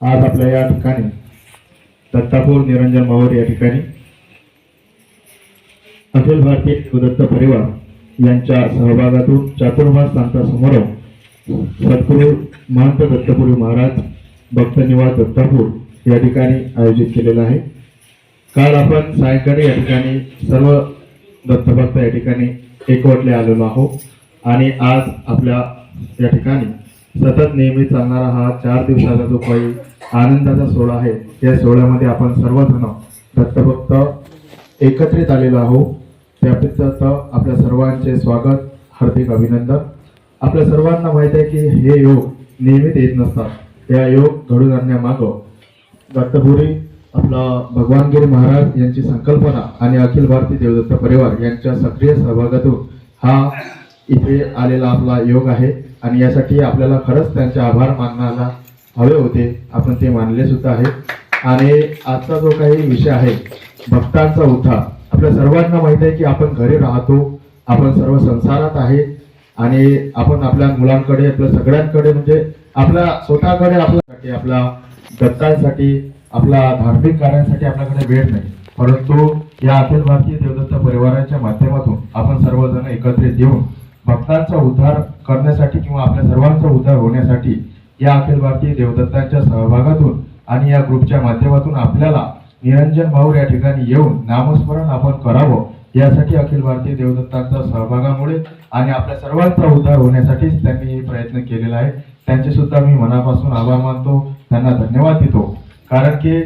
आज आपल्या या ठिकाणी दत्तापूर निरंजन माहूर या ठिकाणी अखिल भारतीय शिवदत्त परिवार यांच्या सहभागातून चातुर्मास सांगता समारोह सद्गुरू महंत दत्तपुरी महाराज भक्त निवास दत्तापूर या ठिकाणी आयोजित केलेला आहे. काल आपण सायंकाळी या ठिकाणी सर्व दत्तभक्त या ठिकाणी एकवटले आलेलो आहोत आणि आज आपल्या या ठिकाणी सतत नेहमी चालणारा हा चार दिवसाचा जो काही आनंदाचा सोहळा आहे. या सोहळ्यामध्ये आपण सर्वजण दत्तभक्त एकत्रित आलेलो आहोत. त्याबद्दल आपल्या सर्वांचे स्वागत हार्दिक अभिनंदन. आपल्या सर्वांना माहीत आहे की हे योग नेहमीच येत नसतात. या योग घडून आणण्यामागं दत्तपुरी आपला भगवानगिरी महाराज यांची संकल्पना आणि अखिल भारतीय देवदत्त परिवार यांच्या सक्रिय सहभागातून हा इथे आलेला आपला योग आहे. आणि यासाठी आपल्याला खरंच त्यांचे आभार मानण्याला हवे होते. आपण ते मानले सुद्धा आहे आणि आजचा जो काही विषय आहे भक्तांचा उद्धार. आपल्या सर्वांना माहीत आहे की आपण घरी राहतो आपण सर्व संसारात आहे आणि आपण आपल्या मुलांकडे आपल्या सगळ्यांकडे म्हणजे आपल्या स्वतःकडे आपल्यासाठी आपल्या दत्तांसाठी आपल्या धार्मिक कार्यांसाठी आपल्याकडे वेळ नाही. परंतु या अखिल भारतीय देवदत्त परिवाराच्या माध्यमातून आपण सर्वजण एकत्रित येऊन भक्तांचा उद्धार करण्यासाठी किंवा आपल्या सर्वांचा उद्धार होण्यासाठी या अखिल भारतीय देवदत्तांच्या सहभागातून आणि या ग्रुपच्या माध्यमातून आपल्याला निरंजन भाऊर या ठिकाणी येऊन नामस्मरण आपण करावं यासाठी अखिल भारतीय देवदत्तांच्या सहभागामुळे आणि आपल्या सर्वांचा उद्धार होण्यासाठीच त्यांनी प्रयत्न केलेला आहे. त्यांचे सुद्धा मी मनापासून आभार मानतो. त्यांना धन्यवाद देतो. कारण की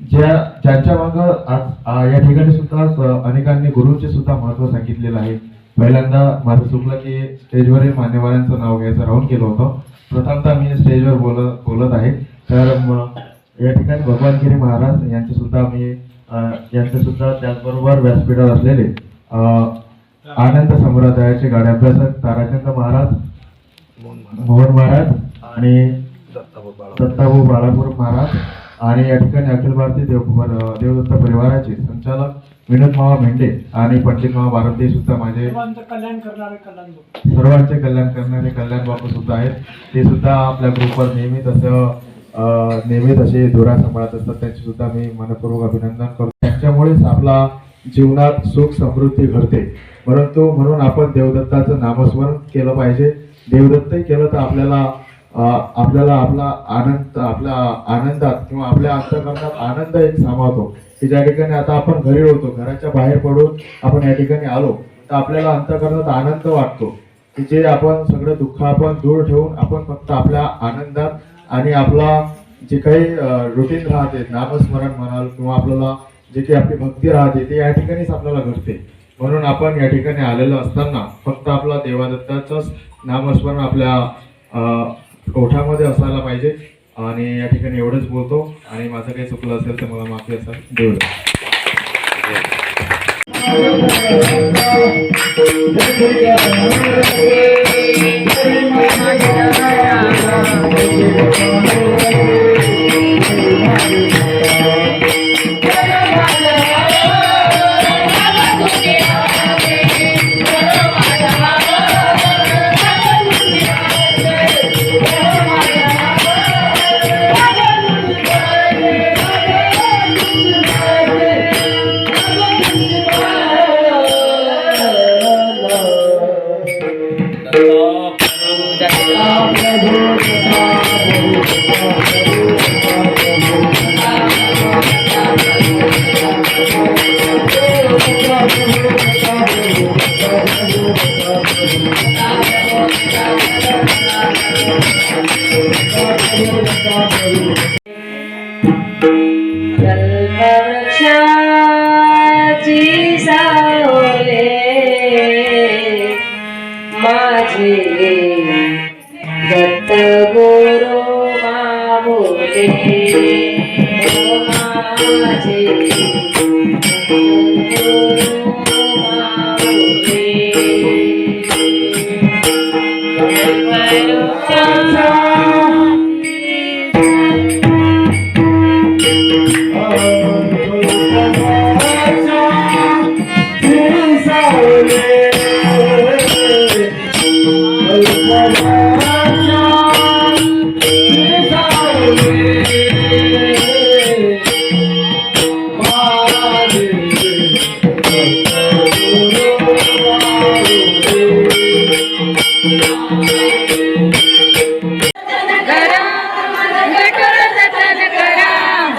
ज्या ज्यांच्या मग आज या ठिकाणी सुद्धा अनेकांनी गुरुंचे सुद्धा महत्त्व सांगितलेलं आहे. पहिल्यांदा माझं चुकलं की स्टेजवरील मान्यवरांचं नाव घ्यायचं राहून गेलो होतं. प्रथमतः मी स्टेजवर बोलत बोलत आहे. तर या ठिकाणी भगवानगिरी महाराज यांचे सुद्धा मी यांचे सुद्धा त्याचबरोबर व्यासपीठावर असलेले आनंद संप्रदायाचे गाडे अभ्यासक ताराचंद महाराज मोहन महाराज आणि दत्ताभाऊ बाळापूर महाराज आणि या ठिकाणी अखिल भारतीय देव देवदत्त परिवाराचे संचालक विनोद मावा मेंढे आणि पंडित मावा बारंदे सुद्धा माझे सर्वांचं कल्याण करणारे कल्याण बघ सर्वांचे कल्याण करणारे कल्याण बापू सुद्धा आहेत. ते सुद्धा आपल्या ग्रुपवर नेहमी तसं अं, नेहमी तसे धुरा सांभाळत असतात. त्यांचे सुद्धा मी मनपूर्वक अभिनंदन करतो. त्यांच्यामुळेच आपला जीवनात सुख समृद्धी घडते. परंतु म्हणून आपण देवदत्ताचं नामस्मरण केलं पाहिजे. देवदत्तही केलं तर आपल्याला आपल्याला आपला आनंद आपल्या आनंदात किंवा आपल्या अंतकरणात आनंद एक सामावतो की ज्या ठिकाणी आता आपण घरी होतो घराच्या बाहेर पडून आपण या ठिकाणी आलो तर आपल्याला अंतकरणात आनंद वाटतो की जे आपण सगळं दुःख आपण दूर ठेवून आपण फक्त आपल्या आनंदात आणि आपला जे काही रुटीन राहते नामस्मरण म्हणाल किंवा आपल्याला जे काही आपली भक्ती राहते ते या ठिकाणीच आपल्याला घडते. म्हणून आपण या ठिकाणी आलेलो असताना फक्त आपला देवादत्ताचंच नामस्मरण आपल्या कोठामध्ये असायला पाहिजे. आणि या ठिकाणी एवढंच बोलतो. आणि माझं काही चुकलं असेल तर मला माफी असेल. देऊ कल्पवृक्षाची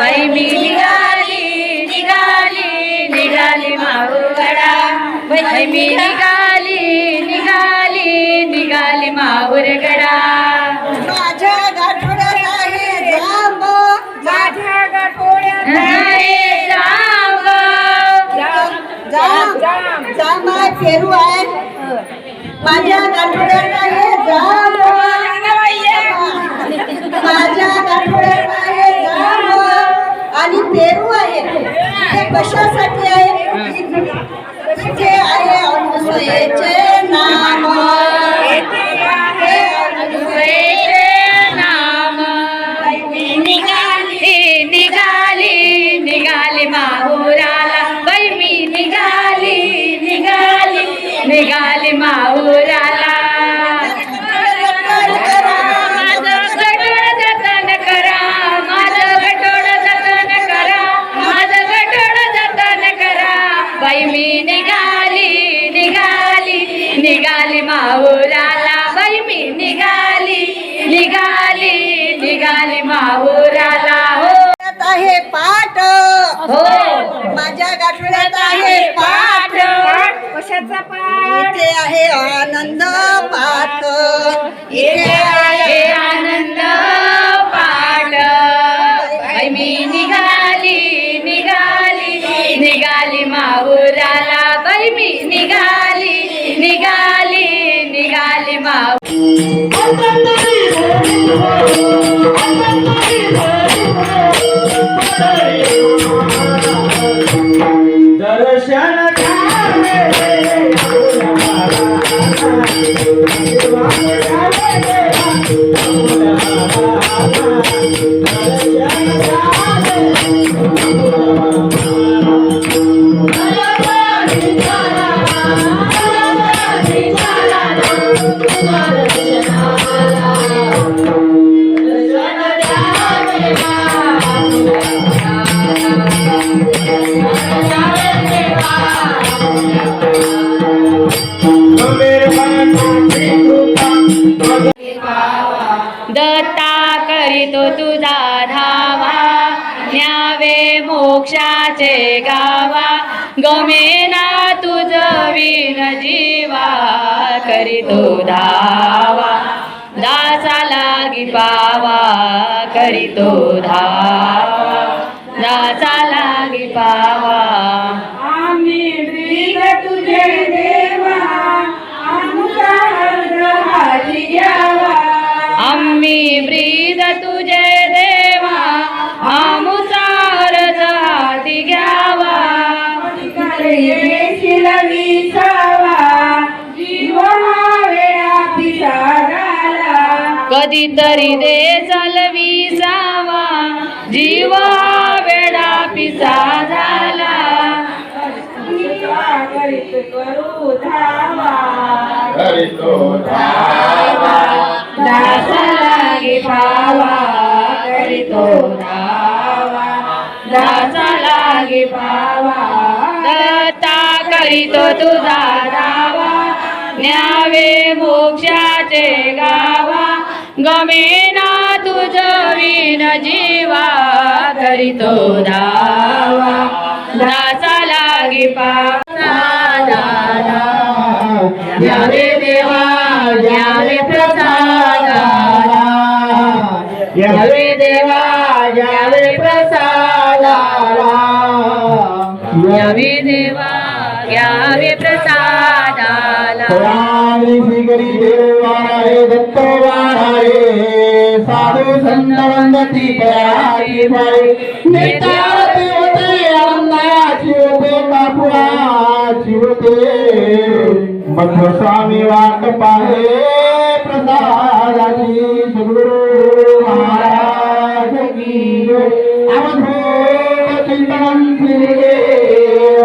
बाई मी निघाली निघाली निघाली माहुरगडा बाई मी निघाली निघाली निघाली माहुरगडा माझ्या गाठोड्यात आहे जांब. माझ्या गाठोड्यात राम जांब. जांब. आहे पेरू आहे. माझ्या गाठोड्यात आहे जांब. माझ्या गाठोड्यात आहे जांब आणि पेरू आहे. ते कशासाठी आहे तिथे आहे अनुसयेचे नाम निघाली माहुराला बाई मी निघाली निघाली निघाली माहू न्यावे मोक्षाचे गावा. गमेना तुझ विन जीवा करीतो धावा. दासा लागी पावा करीतो धावा. दासा लागी पावा कधीतरी दे जावा. जीवा वेडा पिसा झाला. करू धावा दासा लागे पावा करीतो धावा. दासा लागे पावा दत्ता करीतो तुझा दावा न्यावे मोक्षाचे गावा. गमेना तुझ विन जीवा करीतो दावा दासा लागे पावा यावे देवा यावे प्रसादाला यावे देवा यावे प्रसादाला यावे देवा घ्यावे प्रसादाला. श्रीगरी देवाय दत्तवाय साधू संत वंदती पराई वाट पाहे प्रसादाची सद्गुरु महाराज की चिंतन श्री देव